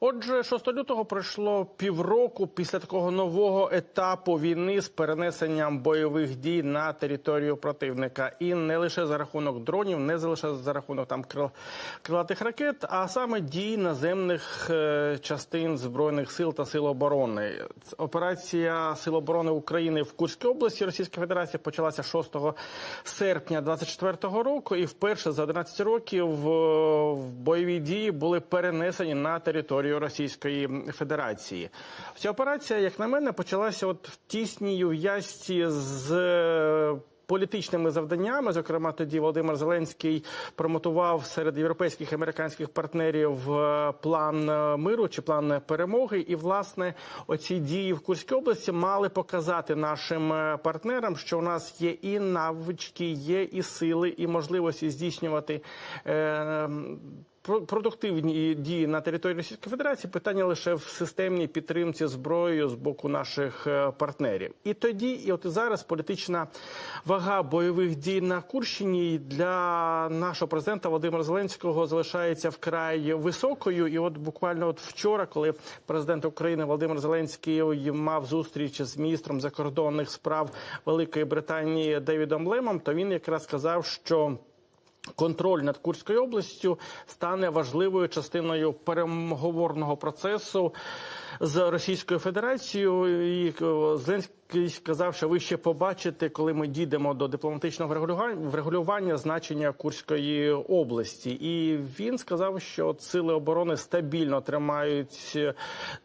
Отже, 6 лютого пройшло півроку після такого нового етапу війни з перенесенням бойових дій на територію противника, і не лише за рахунок дронів, не лише за рахунок там крил- крилатих ракет, а саме дій наземних е, частин збройних сил та сил оборони. Операція Сил оборони України в Курській області Російської Федерації почалася 6 серпня 24 року, і вперше за 11 років е, в бойові дії були перенесені на територію Російської Федерації. Ця операція, як на мене, почалася от в тісній ув'язці з. е, Політичними завданнями, зокрема, тоді Володимир Зеленський промотував серед європейських і американських партнерів е, план е, миру чи план перемоги. І власне оці дії в Курській області мали показати нашим партнерам, що у нас є і навички, є і сили, і можливості здійснювати. Е, Продуктивні дії на території Російської Федерації питання лише в системній підтримці зброєю з боку наших е, партнерів. І тоді, і от зараз політична вага бойових дій на Курщині для нашого президента Володимира Зеленського залишається вкрай високою. І от буквально от вчора, коли президент України Володимир Зеленський мав зустріч з міністром закордонних справ Великої Британії Девідом Лемом, то він якраз сказав, що Контроль над Курською областю стане важливою частиною переговорного процесу з Російською Федерацією. І е, Зеленський сказав, що ви ще побачите, коли ми дійдемо до дипломатичного врегулювання значення Курської області. І він сказав, що сили оборони стабільно тримають е,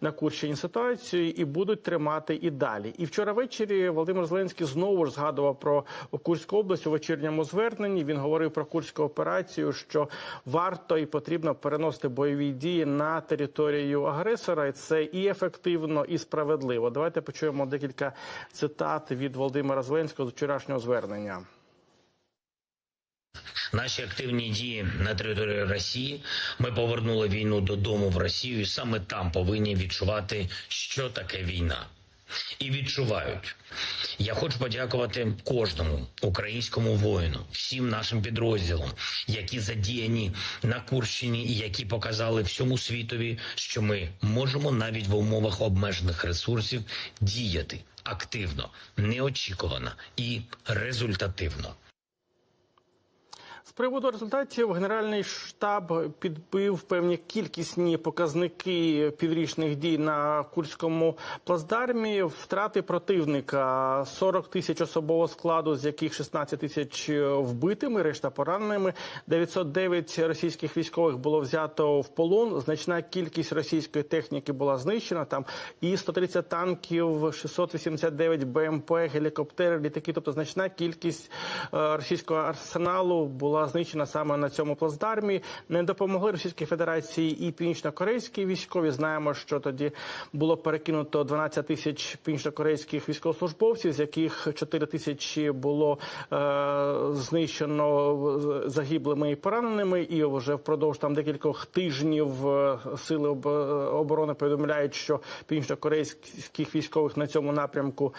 на Курщині ситуацію і будуть тримати і далі. І вчора ввечері Володимир Зеленський знову ж згадував про Курську область у вечірньому зверненні. Він говорив про курську операцію, що варто і потрібно переносити бойові дії на територію агресора, і це і ефективно, і справедливо. Давайте почуємо декілька цитат від Володимира Зеленського з вчорашнього звернення. Наші активні дії на території Росії. Ми повернули війну додому в Росію, і саме там повинні відчувати, що таке війна. І відчувають. Я хочу подякувати кожному українському воїну, всім нашим підрозділам, які задіяні на Курщині і які показали всьому світові, що ми можемо навіть в умовах обмежених ресурсів діяти активно, неочікувано і результативно. Приводу результатів Генеральний штаб підбив певні кількісні показники піврічних дій на Курському плацдармі. Втрати противника 40 тисяч особового складу, з яких 16 тисяч вбитими, решта пораненими. 909 російських військових було взято в полон. Значна кількість російської техніки була знищена. Там і 130 танків, 689 БМП, гелікоптери, літаки. Тобто значна кількість е, російського арсеналу була знищена саме на цьому плацдармі. Не допомогли Російській Федерації і північно-корейські військові. Знаємо, що тоді було перекинуто 12 тисяч північно-корейських військовослужбовців, з яких 4 тисячі було е, знищено загиблими і пораненими. І вже впродовж там декількох тижнів е, сили оборони повідомляють, що північно-корейських військових на цьому напрямку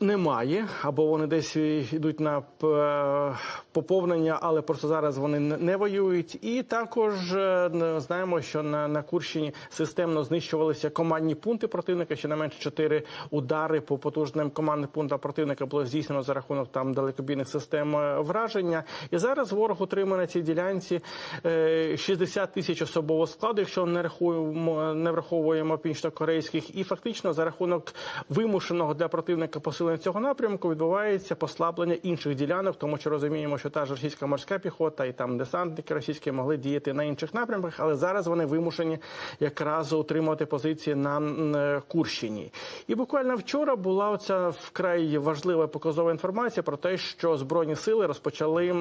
немає, або вони десь йдуть на е, поповнення, але просто зараз вони не- не воюють. І також е, не- знаємо, що на, на Курщині системно знищувалися командні пункти противника. Щонайменше чотири удари по потужним командним пунктам противника було здійснено за рахунок там далекобійних систем е, враження. І зараз ворог отримує на цій ділянці е, 60 тисяч особового складу, якщо не рахуємо, не враховуємо північно-корейських, і фактично за рахунок вимушеного для противника посилення цього напрямку відбувається послаблення інших ділянок, тому що розуміємо, що та ж російська морська піхота і там десантники російські могли діяти на інших напрямках, але зараз вони вимушені якраз утримувати позиції на е, Курщині. І буквально вчора була оця вкрай важлива показова інформація про те, що збройні сили розпочали е,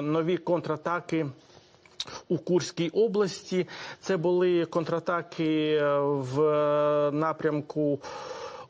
нові контратаки. У Курській області це були контратаки е, в напрямку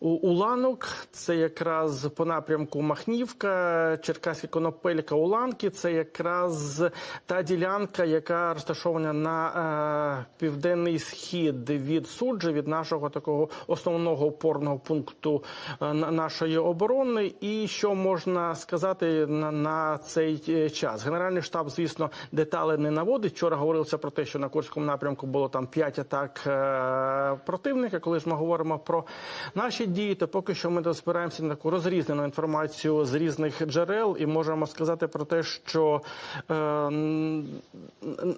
Уланок. Це якраз по напрямку Махнівка, Черкаська Конопелька, Уланки. Це якраз та ділянка, яка розташована на е, південний схід від суджі, від нашого такого основного опорного пункту е, нашої оборони. І що можна сказати на, на цей е, час? Генеральний штаб, звісно, деталі не наводить. Вчора говорилося про те, що на Курському напрямку було там 5 атак е, противника. Коли ж ми говоримо про наші дії, то поки що ми збираємося на таку розрізнену інформацію з різних джерел, і можемо сказати про те, що е,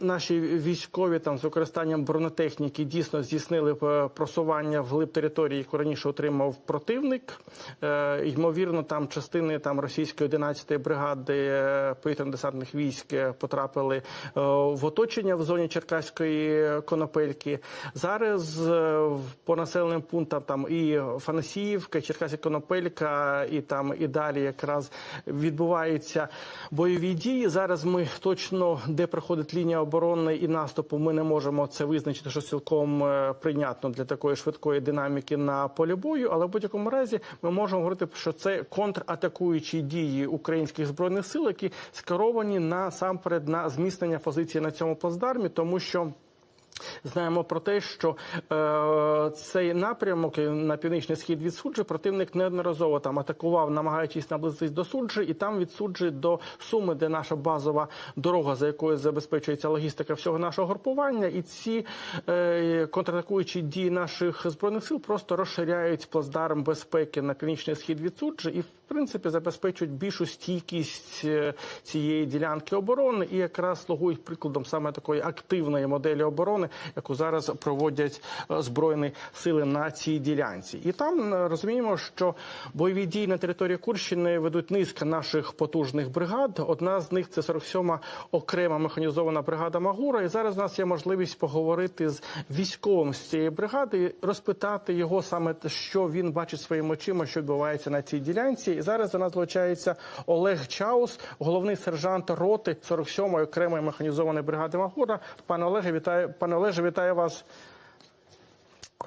наші військові там з використанням бронетехніки дійсно здійснили е, просування вглиб території, яку раніше отримав противник. Е, ймовірно, там частини там російської 11-ї бригади е, повітряно-десантних військ е, потрапили е, в оточення в зоні Черкаської конопельки. Зараз е, по населеним пунктам там і Фанасіївка, і Черкаська конопелька, і там і далі якраз відбуваються бойові дії. Зараз ми точно де проходить лінія оборони і наступу. Ми не можемо це визначити, що цілком е, прийнятно для такої швидкої динаміки на полі бою. Але в будь-якому разі ми можемо говорити, що це контратакуючі дії українських збройних сил, які скеровані насамперед на зміцнення позиції на цьому плацдармі, тому що. Знаємо про те, що е, цей напрямок на північний схід від суджі противник неодноразово там атакував, намагаючись наблизитись до суджі, і там від суджі до суми, де наша базова дорога, за якою забезпечується логістика всього нашого групування, і ці е, контратакуючі дії наших збройних сил просто розширяють плацдарм безпеки на північний схід від суджі. І принципі забезпечують більшу стійкість е, цієї ділянки оборони, і якраз слугують прикладом саме такої активної моделі оборони, яку зараз проводять е, збройні сили на цій ділянці. І там е, розуміємо, що бойові дії на території Курщини ведуть низка наших потужних бригад. Одна з них це 47-ма окрема механізована бригада Магура. І зараз у нас є можливість поговорити з військовим з цієї бригади, розпитати його саме що він бачить своїми очима, що відбувається на цій ділянці. Зараз до нас долучається Олег Чаус, головний сержант роти 47-ї окремої механізованої бригади Магура. Пане Олеге, вітаю, пане Олеже, вітаю вас.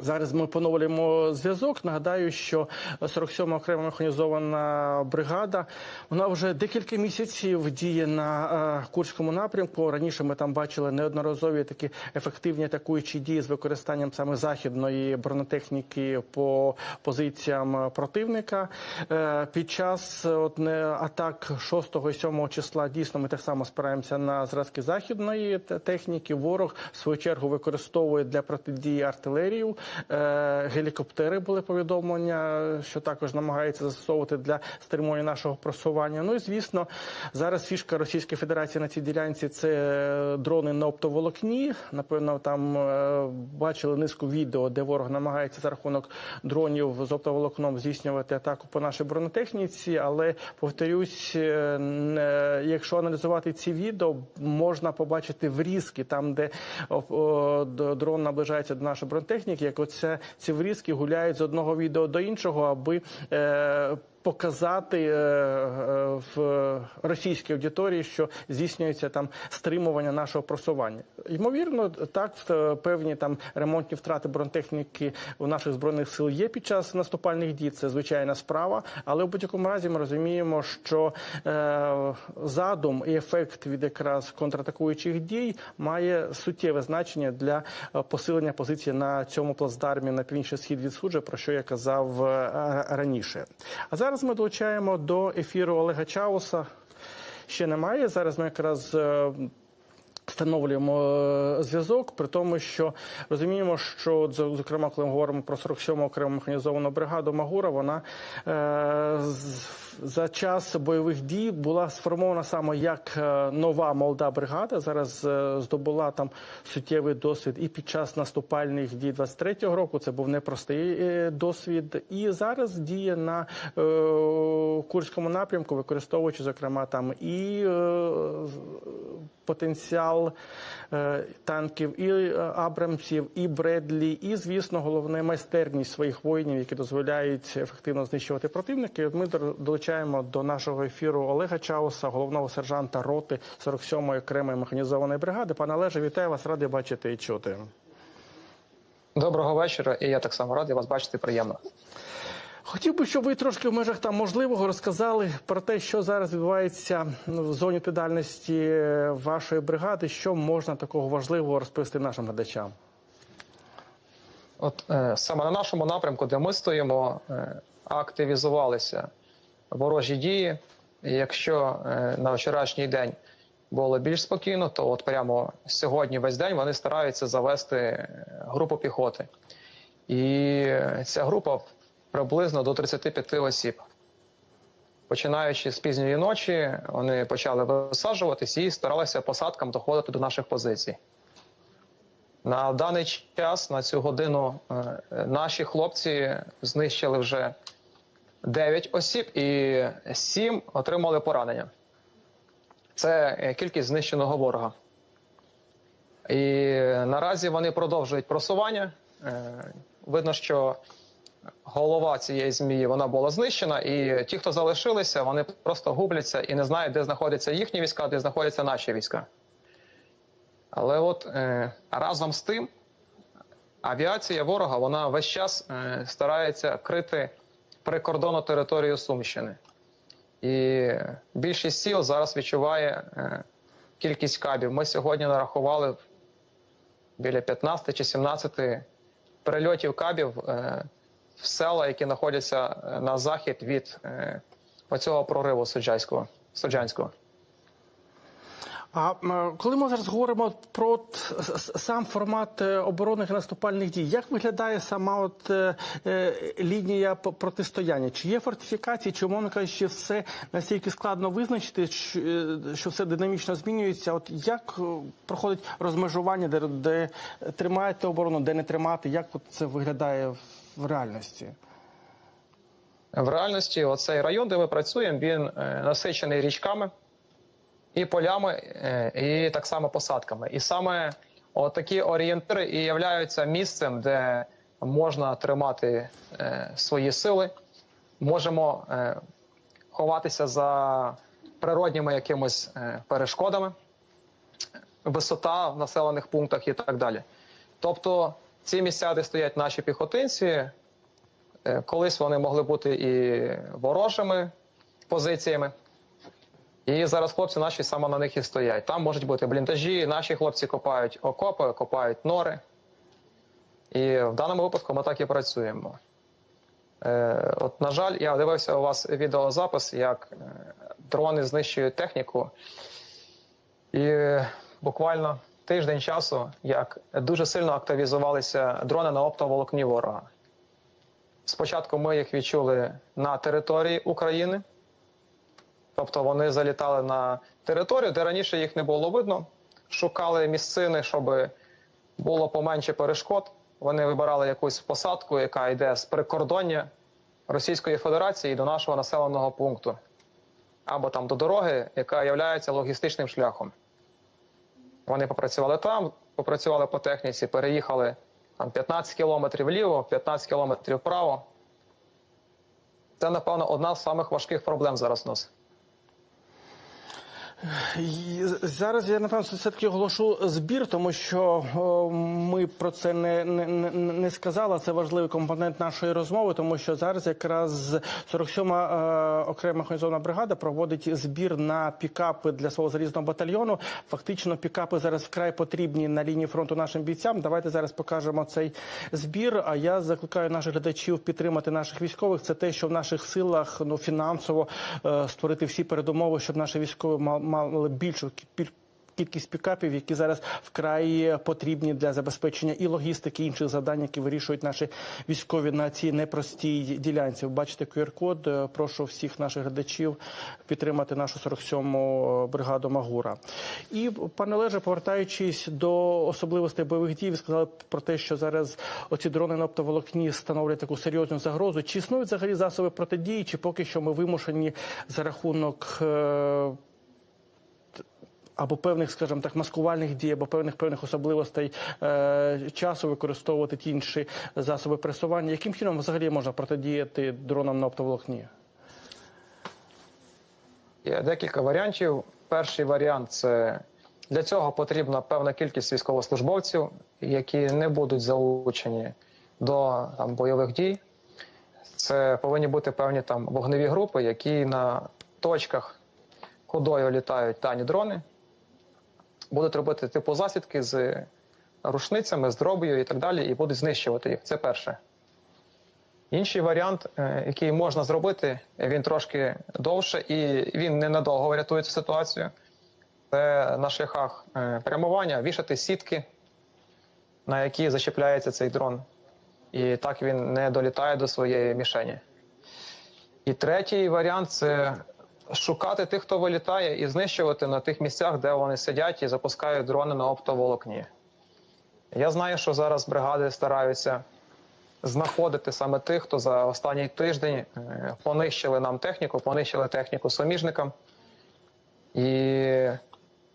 Зараз ми поновлюємо зв'язок. Нагадаю, що 47-ма окрема механізована бригада вона вже декілька місяців діє на е, Курському напрямку. Раніше ми там бачили неодноразові такі ефективні атакуючі дії з використанням саме західної бронетехніки по позиціям противника. Е, Під час от, атак 6 і 7 числа дійсно ми так само спираємося на зразки західної техніки. Ворог в свою чергу використовує для протидії артилерію. Е, Гелікоптери були повідомлення, що також намагаються застосовувати для стримування нашого просування. Ну і звісно, зараз фішка Російської Федерації на цій ділянці це дрони на оптоволокні. Напевно, там е, бачили низку відео, де ворог намагається за рахунок дронів з оптоволокном здійснювати атаку по нашій бронетехніці. Але повторюсь, е, якщо аналізувати ці відео, можна побачити врізки там, де дрон наближається до нашої бронетехніки, як оце ці врізки гуляють з одного відео до іншого, аби е, показати е, е, в російській аудиторії, що здійснюється там стримування нашого просування. Ймовірно, так в- певні там ремонтні втрати бронетехніки у наших збройних сил є під час наступальних дій. Це звичайна справа, але в будь-якому разі ми розуміємо, що е, задум і ефект від якраз контратакуючих дій має суттєве значення для е, посилення позиції на цьому плацдармі на північний схід від суджа, про що я казав е, раніше. А зараз ми долучаємо до ефіру Олега Чауса. Ще немає. Зараз ми якраз. е, Встановлюємо е, зв'язок, при тому, що розуміємо, що зокрема, коли ми говоримо про 47-му окрему механізовану бригаду Магура, вона е, за час бойових дій була сформована саме як е, нова молода бригада. Зараз е, здобула там суттєвий досвід і під час наступальних дій 23-го року. Це був непростий е, досвід, і зараз діє на Курському напрямку, використовуючи зокрема там і потенціал танків, і Абрамсів, і Бредлі, і, звісно, головне майстерність своїх воїнів, які дозволяють ефективно знищувати от Ми дор- долучаємо до нашого ефіру Олега Чауса, головного сержанта роти 47-ї окремої механізованої бригади. Пане Олеже, вітаю вас, радий бачити і чути. Доброго вечора, і я так само радий вас бачити приємно. Хотів би, щоб ви трошки в межах там можливого розказали про те, що зараз відбувається в зоні відповідальності е, вашої бригади, що можна такого важливого розповісти нашим глядачам. От е, саме на нашому напрямку, де ми стоїмо, е, активізувалися ворожі дії. І якщо е, на вчорашній день було більш спокійно, то от прямо сьогодні весь день вони стараються завести е, групу піхоти. І ця група приблизно до 35 осіб. Починаючи з пізньої ночі, вони почали висаджуватись і старалися посадкам доходити до наших позицій. На даний час, на цю годину, е, наші хлопці знищили вже 9 осіб і 7 отримали поранення. Це е, кількість знищеного ворога. І наразі вони продовжують просування. Е, Видно, що голова цієї змії вона була знищена, і ті, хто залишилися, вони просто губляться і не знають, де знаходяться їхні війська, де знаходяться наші війська. Але от е, разом з тим, авіація ворога вона весь час е, старається крити прикордонну територію Сумщини. І більшість сіл зараз відчуває е, кількість кабів. Ми сьогодні нарахували біля 15 чи 17 прильотів кабів е, в села, які знаходяться е, на захід від оцього прориву Суджанського. А коли ми зараз говоримо про сам формат е, оборонних і наступальних дій, як виглядає сама от е, е, лінія протистояння? Чи є фортифікації, чи умовно кажучи, все настільки складно визначити, що, все динамічно змінюється? От як проходить розмежування, де, де тримаєте оборону, де не тримати? Як от це виглядає в- реальності? В реальності, оцей район, де ми працюємо, він насичений річками і полями, е, і так само посадками. І саме такі орієнтири і являються місцем, де можна тримати е, свої сили, можемо е, ховатися за природніми якимось перешкодами, висота в населених пунктах і так далі. Тобто, ці місця, де стоять наші піхотинці, Колись вони могли бути і ворожими позиціями. І зараз хлопці наші саме на них і стоять. Там можуть бути бліндажі, наші хлопці копають окопи, копають нори. І в даному випадку ми так і працюємо. Е, от, на жаль, я дивився у вас відеозапис, як е, дрони знищують техніку. І буквально тиждень часу, як дуже сильно активізувалися дрони на оптоволокні ворога. Спочатку ми їх відчули на території України, тобто вони залітали на територію, де раніше їх не було видно, шукали місцини, щоб було поменше перешкод. Вони вибирали якусь посадку, яка йде з прикордоння Російської Федерації до нашого населеного пункту, або там до дороги, яка є логістичним шляхом. Вони попрацювали там, попрацювали по техніці, переїхали там 15 кілометрів вліво, 15 кілометрів вправо. Це, напевно, одна з самих важких проблем зараз у нас. Зараз я напевно все таки оголошу збір, тому що ми про це не, не, не, сказали. Це важливий компонент нашої розмови, тому що зараз якраз 47-ма е, окрема механізована бригада проводить збір на пікапи для свого залізного батальйону. Фактично, пікапи зараз вкрай потрібні на лінії фронту нашим бійцям. Давайте зараз покажемо цей збір. А я закликаю наших глядачів підтримати наших військових. Це те, що в наших силах ну фінансово е, створити всі передумови, щоб наші військові ма- мали більшу кі- кількість пікапів, які зараз вкрай потрібні для забезпечення і логістики, і інших завдань, які вирішують наші військові на цій непростій ділянці. Бачите QR-код. Е, Прошу всіх наших глядачів підтримати нашу 47-му бригаду Магура. І пане Олеже, повертаючись до особливостей бойових дій, ви сказали про те, що зараз оці дрони на оптоволокні становлять таку серйозну загрозу. Чи існують взагалі засоби протидії, чи поки що ми вимушені за рахунок. Або певних, скажімо так, маскувальних дій, або певних певних особливостей е, часу використовувати ті інші засоби пресування. Яким чином взагалі можна протидіяти дронам на оптоволокні? Є декілька варіантів. Перший варіант це для цього потрібна певна кількість військовослужбовців, які не будуть залучені до там, бойових дій. Це повинні бути певні там вогневі групи, які на точках, кудою літають дані дрони, будуть робити типу засідки з рушницями, з дробою і так далі, і будуть знищувати їх. Це перше. Інший варіант, е, який можна зробити, він трошки довше і він ненадовго врятує цю ситуацію. Це на шляхах е, прямування вішати сітки, на які зачіпляється цей дрон. І так він не долітає до своєї мішені. І третій варіант це шукати тих, хто вилітає, і знищувати на тих місцях, де вони сидять і запускають дрони на оптоволокні. Я знаю, що зараз бригади стараються знаходити саме тих, хто за останній тиждень е, понищили нам техніку, понищили техніку суміжникам. І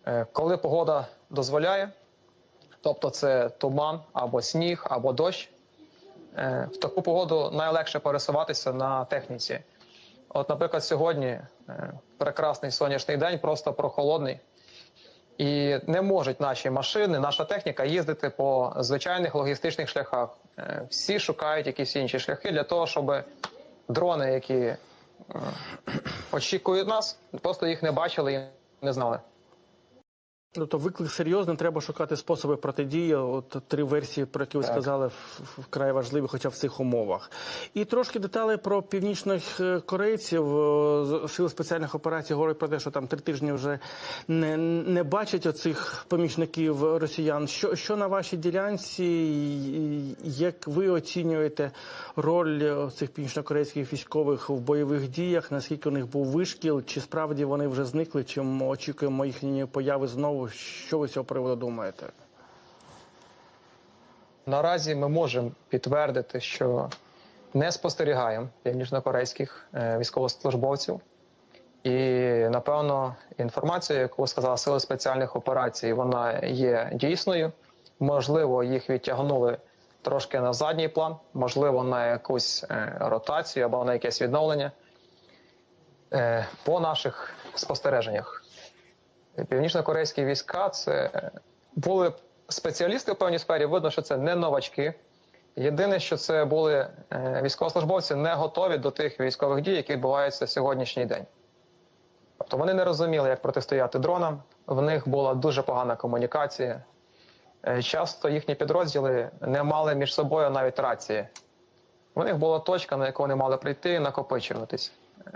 е, коли погода дозволяє, тобто це туман або сніг, або дощ, е, в таку погоду найлегше пересуватися на техніці. От, наприклад, сьогодні е, прекрасний сонячний день, просто прохолодний. І не можуть наші машини, наша техніка їздити по звичайних логістичних шляхах. Е, Всі шукають якісь інші шляхи для того, щоб дрони, які е, очікують нас, просто їх не бачили і не знали. Тобто виклик серйозний, треба шукати способи протидії. От три версії, про які ви Так. сказали, вкрай важливі, хоча в цих умовах. І трошки деталей про північних е, корейців. Е, Сили спеціальних операцій говорять про те, що там три тижні вже не, не бачать оцих помічників росіян. Що, що на вашій ділянці, як ви оцінюєте роль цих північнокорейських військових в бойових діях? Наскільки у них був вишкіл? Чи справді вони вже зникли? Чи ми очікуємо їхньої появи знову? Що ви з цього приводу думаєте? Наразі ми можемо підтвердити, що не спостерігаємо північнокорейських е, військовослужбовців. І напевно інформація, яку сказала Сили спеціальних операцій, вона є дійсною. Можливо, їх відтягнули трошки на задній план, можливо, на якусь е, ротацію або на якесь відновлення. Е, По наших спостереженнях, північно-корейські війська це е, були спеціалісти в певній сфері. Видно, що це не новачки. Єдине, що це були е, військовослужбовці не готові до тих військових дій, які відбуваються сьогоднішній день. Тобто вони не розуміли, як протистояти дронам. В них була дуже погана комунікація. Е, Часто їхні підрозділи не мали між собою навіть рації. У них була точка, на яку вони мали прийти накопичуватись. Е,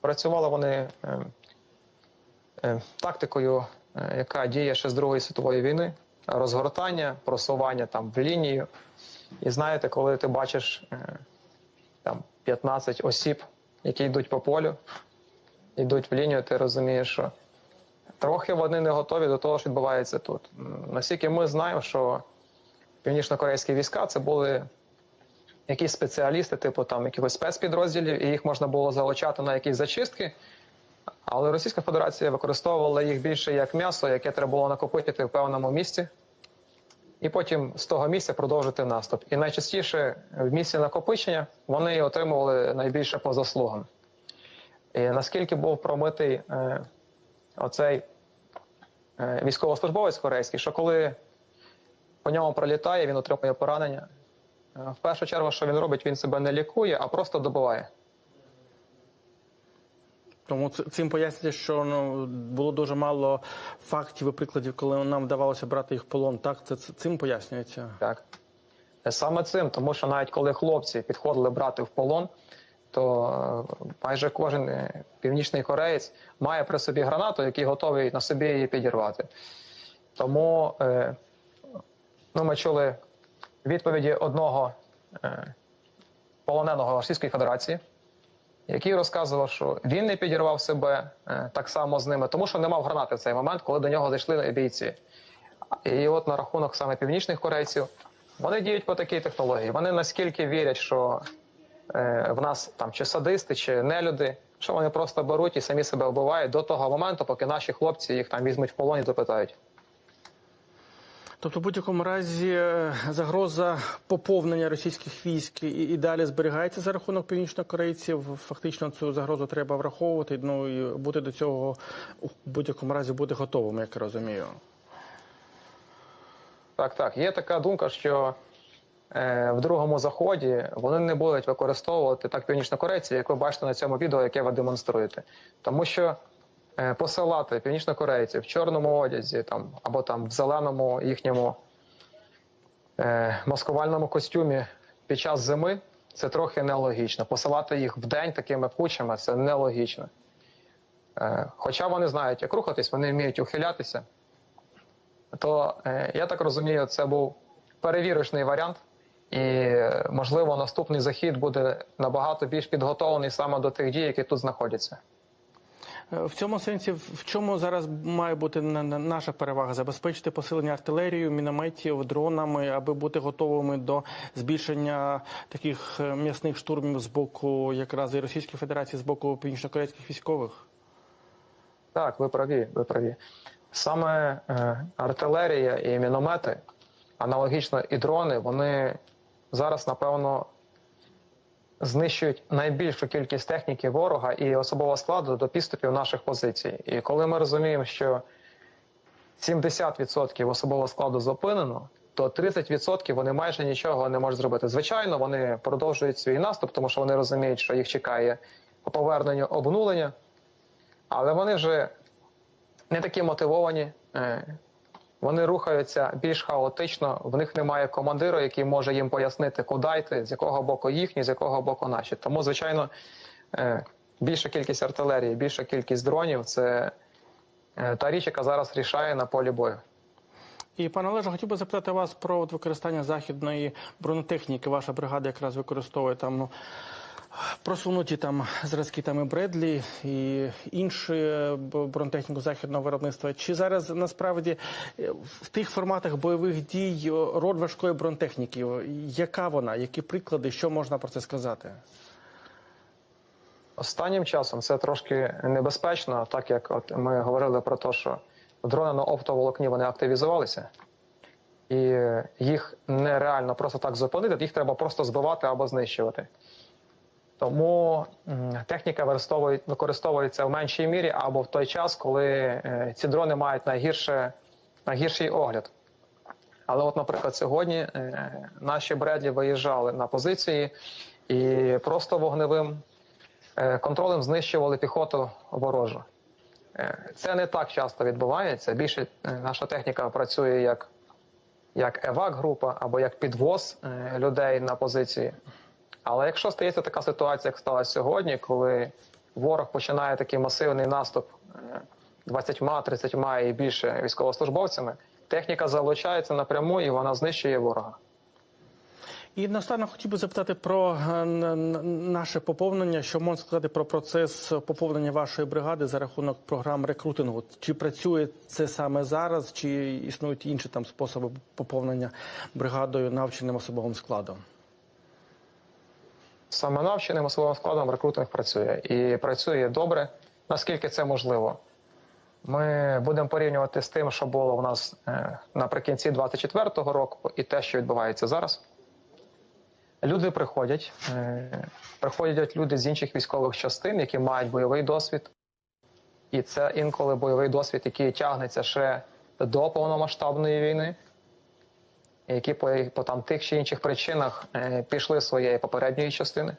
Працювали вони е, е, тактикою, е, яка діє ще з Другої світової війни: розгортання, просування там в лінію. І знаєте, коли ти бачиш е, там 15 осіб, які йдуть по полю, йдуть в лінію, ти розумієш, що трохи вони не готові до того, що відбувається тут. Наскільки ми знаємо, що північно-корейські війська це були якісь спеціалісти, типу там якихось спецпідрозділів, і їх можна було залучати на якісь зачистки. Але Російська Федерація використовувала їх більше як м'ясо, яке треба було накопити в певному місці, і потім з того місця продовжити наступ. І найчастіше в місці накопичення вони отримували найбільше по заслугам. І наскільки був промитий е, оцей е, військовослужбовець корейський, що коли по ньому пролітає, він отримує поранення. е, В першу чергу, що він робить, він себе не лікує, а просто добиває. Тому цим пояснюється, що ну було дуже мало фактів і прикладів, коли нам вдавалося брати їх в полон. Так, це, цим пояснюється. Так. Саме цим, тому що навіть коли хлопці підходили брати в полон, то е, майже кожен е, північний кореєць має при собі гранату, який готовий на собі її підірвати. Тому е, ну, ми чули відповіді одного е, полоненого Російської Федерації, який розказував, що він не підірвав себе е, так само з ними, тому що не мав гранати в цей момент, коли до нього зайшли бійці. І от на рахунок саме північних корейців, вони діють по такій технології. Вони наскільки вірять, що е, в нас там чи садисти, чи нелюди, що вони просто беруть і самі себе вбивають до того моменту, поки наші хлопці їх там візьмуть в полон і допитають. Тобто, в будь-якому разі, е, загроза поповнення російських військ і, і далі зберігається за рахунок північнокорейців. Фактично цю загрозу треба враховувати. Ну і бути до цього у будь-якому разі бути готовим, як я розумію. Так, так. Є така думка, що е, в другому заході вони не будуть використовувати так північнокорейці, як ви бачите на цьому відео, яке ви демонструєте. Тому що посилати північнокорейців в чорному одязі там, або там в зеленому їхньому е, маскувальному костюмі під час зими це трохи нелогічно. Посилати їх в день такими кучами це нелогічно. Е, хоча вони знають, як рухатись, вони вміють ухилятися. То е, я так розумію, це був перевірочний варіант, і е, можливо наступний захід буде набагато більш підготовлений саме до тих дій, які тут знаходяться. Е, В цьому сенсі, в чому зараз має бути на- на- наша перевага? Забезпечити посилення артилерією, мінометів, дронами, аби бути готовими до збільшення таких е, м'ясних штурмів з боку якраз і Російської Федерації, з боку північнокорейських військових? Так, ви праві, ви праві. Саме е, артилерія і міномети, аналогічно і дрони, вони зараз, напевно, знищують найбільшу кількість техніки ворога і особового складу до підступів наших позицій. І коли ми розуміємо, що 70% особового складу зупинено, то 30% вони майже нічого не можуть зробити. Звичайно, вони продовжують свій наступ, тому що вони розуміють, що їх чекає по поверненню обнулення, але вони вже не такі мотивовані. Вони рухаються більш хаотично. В них немає командира, який може їм пояснити, куди йти, з якого боку їхні, з якого боку наші. Тому, звичайно, е, більша кількість артилерії, більша кількість дронів це е, та річ, яка зараз рішає на полі бою. І пане Олеже, хотів би запитати вас про використання західної бронетехніки. Ваша бригада якраз використовує там ну, просунуті там зразки там і Бредлі і інші е, бронетехніку західного виробництва. Чи зараз насправді е, в тих форматах бойових дій е, роль важкої бронетехніки? Яка вона? Які приклади? Що можна про це сказати? Останнім часом це трошки небезпечно, так як от ми говорили про те, що дрони на оптоволокні вони активізувалися, і їх нереально просто так зупинити, їх треба просто збивати або знищувати. Тому техніка використовується в меншій мірі або в той час, коли е, ці дрони мають найгірше, найгірший огляд. Але, от, наприклад, сьогодні е, наші Бредлі виїжджали на позиції і просто вогневим е, контролем знищували піхоту ворожу. Це не так часто відбувається. Більше наша техніка працює як, як евак-група або як підвоз людей на позиції. Але якщо стається така ситуація, як сталася сьогодні, коли ворог починає такий масивний наступ е, 20-30 і більше військовослужбовцями, техніка залучається напряму і вона знищує ворога. І наостанок хотів би запитати про е, наше поповнення. Що можна сказати про процес поповнення вашої бригади за рахунок програм рекрутингу? Чи працює це саме зараз, чи існують інші там способи поповнення бригадою навченим особовим складом? Саме навченим особовим складом рекрутинг працює і працює добре, наскільки це можливо. Ми будемо порівнювати з тим, що було у нас е, наприкінці 24-го року, і те, що відбувається зараз. Люди приходять, е, приходять люди з інших військових частин, які мають бойовий досвід. І це інколи бойовий досвід, який тягнеться ще до повномасштабної війни, які по, по там тих чи інших причинах е, пішли з своєї попередньої частини.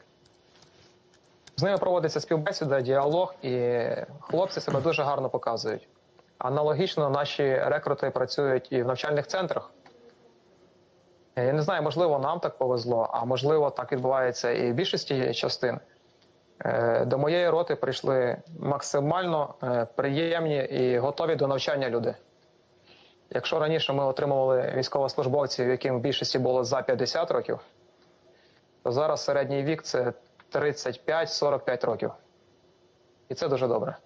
З ними проводиться співбесіда, діалог, і хлопці себе дуже гарно показують. Аналогічно наші рекрути працюють і в навчальних центрах. Е, Я не знаю, можливо, нам так повезло, а можливо, так відбувається і в більшості частин. Е, До моєї роти прийшли максимально приємні і готові до навчання люди. Якщо раніше ми отримували військовослужбовців, яким в більшості було за 50 років, то зараз середній вік це 35-45 років. І це дуже добре.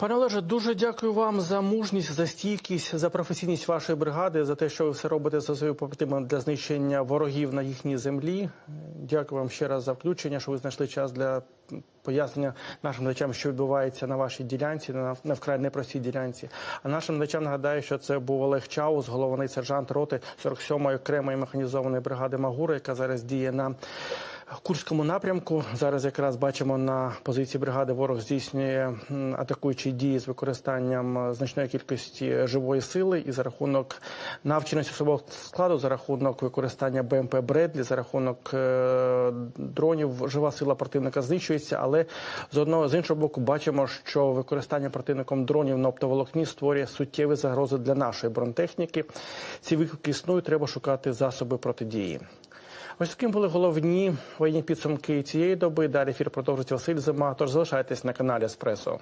Пане Олеже, дуже дякую вам за мужність, за стійкість, за професійність вашої бригади, за те, що ви все робите за свою побратимами для знищення ворогів на їхній землі. Дякую вам ще раз за включення, що ви знайшли час для пояснення нашим глядачам, що відбувається на вашій ділянці, на вкрай непростій ділянці. А нашим глядачам нагадаю, що це був Олег Чаус, головний сержант роти 47-ї окремої механізованої бригади Магура, яка зараз діє на Курському напрямку зараз якраз бачимо на позиції бригади ворог здійснює атакуючі дії з використанням е, значної кількості живої сили і за рахунок навченості особового складу, за рахунок використання БМП Бредлі, за рахунок е, дронів жива сила противника знищується. Але з одного з іншого боку бачимо, що використання противником дронів на оптоволокні створює суттєві загрози для нашої бронетехніки. Ці виклики існують, треба шукати засоби протидії. Ось таким були головні воєнні підсумки цієї доби. Далі ефір продовжить Василь Зима. Тож залишайтесь на каналі Еспресо.